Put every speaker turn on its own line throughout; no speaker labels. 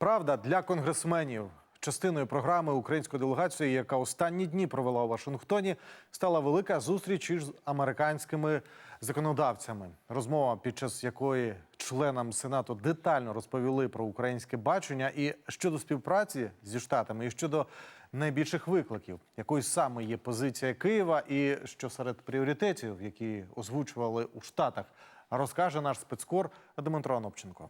Правда для конгресменів. Частиною програми української делегації, яка останні дні провела у Вашингтоні, стала велика зустріч із американськими законодавцями. Розмова, під час якої членам сенату детально розповіли про українське бачення і щодо співпраці зі штатами, і щодо найбільших викликів, якою саме є позиція Києва, і що серед пріоритетів, які озвучували у штатах, розкаже наш спецкор Дмитро Анопченко.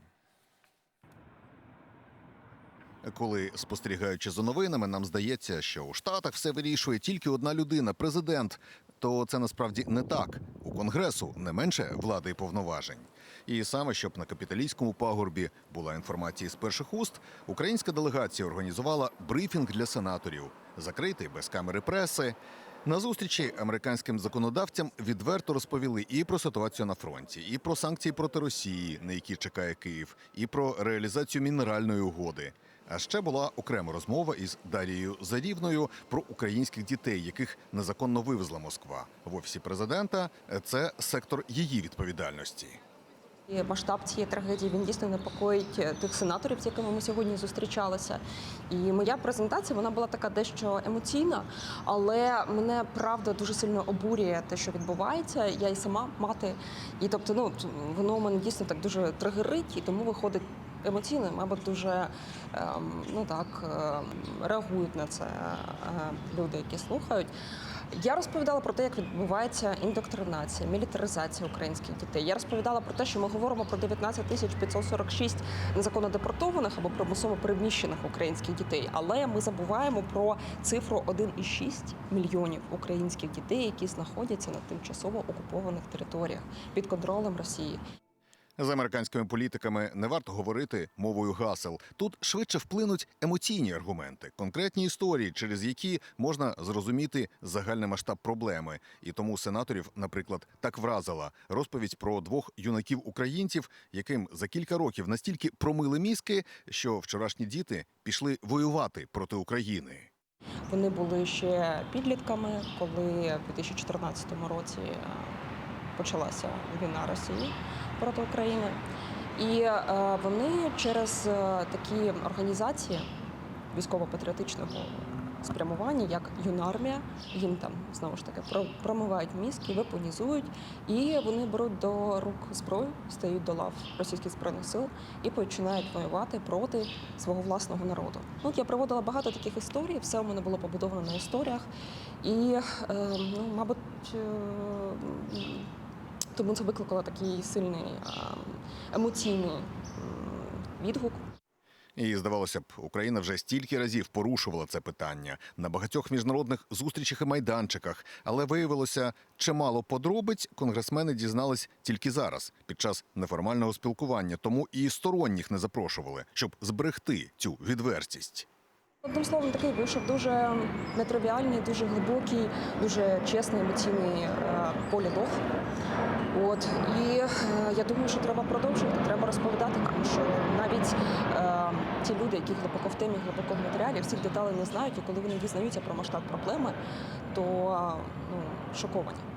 Коли спостерігаючи за новинами, нам здається, що у Штатах все вирішує тільки одна людина президент. То це насправді не так. У конгресу не менше влади і повноважень. І саме щоб на капіталійському пагорбі була інформація з перших уст, українська делегація організувала брифінг для сенаторів, закритий без камери преси. На зустрічі американським законодавцям відверто розповіли і про ситуацію на фронті, і про санкції проти Росії, на які чекає Київ, і про реалізацію мінеральної угоди. А ще була окрема розмова із Дарією Зарівною про українських дітей, яких незаконно вивезла Москва в офісі президента. Це сектор її відповідальності.
Масштаб цієї трагедії він дійсно непокоїть е, тих сенаторів, з якими ми сьогодні зустрічалися. І моя презентація вона була така дещо емоційна, але мене правда дуже сильно обурює те, що відбувається. Я і сама мати, і тобто, ну воно мене дійсно так дуже тригерить, і тому виходить. Емоційно, мабуть, дуже ем, ну так ем, реагують на це е, люди, які слухають. Я розповідала про те, як відбувається індоктринація, мілітаризація українських дітей. Я розповідала про те, що ми говоримо про 19 тисяч 546 незаконно депортованих або примусово переміщених українських дітей. Але ми забуваємо про цифру 1,6 мільйонів українських дітей, які знаходяться на тимчасово окупованих територіях під контролем Росії.
З американськими політиками не варто говорити мовою гасел. Тут швидше вплинуть емоційні аргументи, конкретні історії, через які можна зрозуміти загальний масштаб проблеми. І тому сенаторів, наприклад, так вразила розповідь про двох юнаків українців, яким за кілька років настільки промили мізки, що вчорашні діти пішли воювати проти України.
Вони були ще підлітками, коли в 2014 році е, почалася війна Росії проти України. І е, вони через е, такі організації військово-патріотичного спрямування, як юнармія, їм там знову ж таки про- промивають мізки, вепонізують, і вони беруть до рук зброю, стають до лав російських збройних сил і починають воювати проти свого власного народу. Ну, я проводила багато таких історій, все у мене було побудовано на історіях, і е, ну, мабуть. Тому це викликало такий сильний е, емоційний відгук.
І здавалося б, Україна вже стільки разів порушувала це питання на багатьох міжнародних зустрічах і майданчиках, але виявилося, чимало подробиць конгресмени дізнались тільки зараз, під час неформального спілкування. Тому і сторонніх не запрошували, щоб зберегти цю відвертість.
Одним словом, такий вийшов дуже нетривіальний, дуже глибокий, дуже чесний емоційний е, полілог. От і е, я думаю, що треба продовжувати, треба розповідати, тому що навіть е, ті люди, які глибоко в темі, глибоко в матеріалі, всіх деталей не знають, і коли вони дізнаються про масштаб проблеми, то е, ну, шоковані.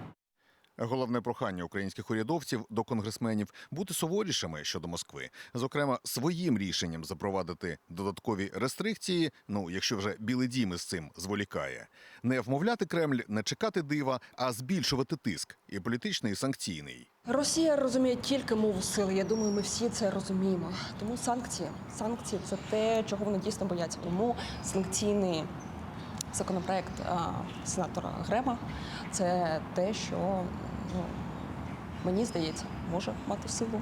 Головне прохання українських урядовців до конгресменів бути суворішими щодо Москви, зокрема своїм рішенням запровадити додаткові рестрикції. Ну якщо вже Білий Дім із цим зволікає, не вмовляти Кремль, не чекати дива, а збільшувати тиск і політичний, і санкційний.
Росія розуміє тільки мову сили. Я думаю, ми всі це розуміємо. Тому санкції. Санкції це те, чого вони дійсно бояться. Тому санкційний законопроект а, сенатора Грема це те, що ну, мені здається, може мати силу.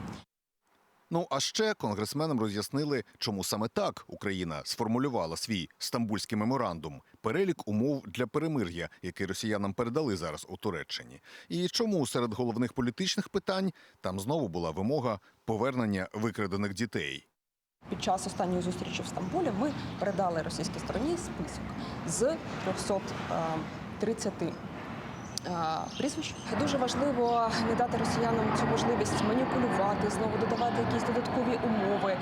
Ну а ще конгресменам роз'яснили, чому саме так Україна сформулювала свій стамбульський меморандум, перелік умов для перемир'я, який росіянам передали зараз у Туреччині, і чому серед головних політичних питань там знову була вимога повернення викрадених дітей.
Під час останньої зустрічі в Стамбулі ми передали російській стороні список з 330 е, прізвищ. Дуже важливо не дати росіянам цю можливість маніпулювати, знову додавати якісь додаткові умови.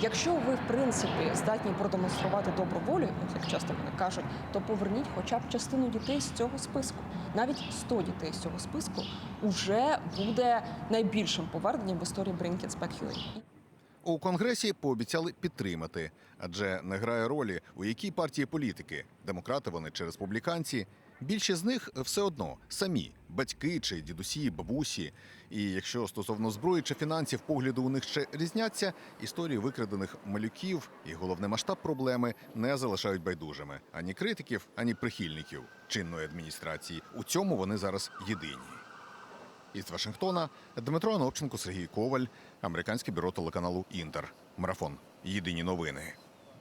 Якщо ви, в принципі, здатні продемонструвати добру волю, як часто вони кажуть, то поверніть хоча б частину дітей з цього списку. Навіть 100 дітей з цього списку вже буде найбільшим поверненням в історії Bring Kids
У конгресі пообіцяли підтримати, адже не грає ролі, у якій партії політики демократи вони чи республіканці. Більшість з них все одно самі батьки чи дідусі, бабусі. І якщо стосовно зброї чи фінансів погляди у них ще різняться, історії викрадених малюків і головний масштаб проблеми не залишають байдужими ані критиків, ані прихильників чинної адміністрації. У цьому вони зараз єдині. Із Вашингтона Дмитро Анопченко, Сергій Коваль, американське бюро телеканалу Інтер. Марафон. Єдині новини.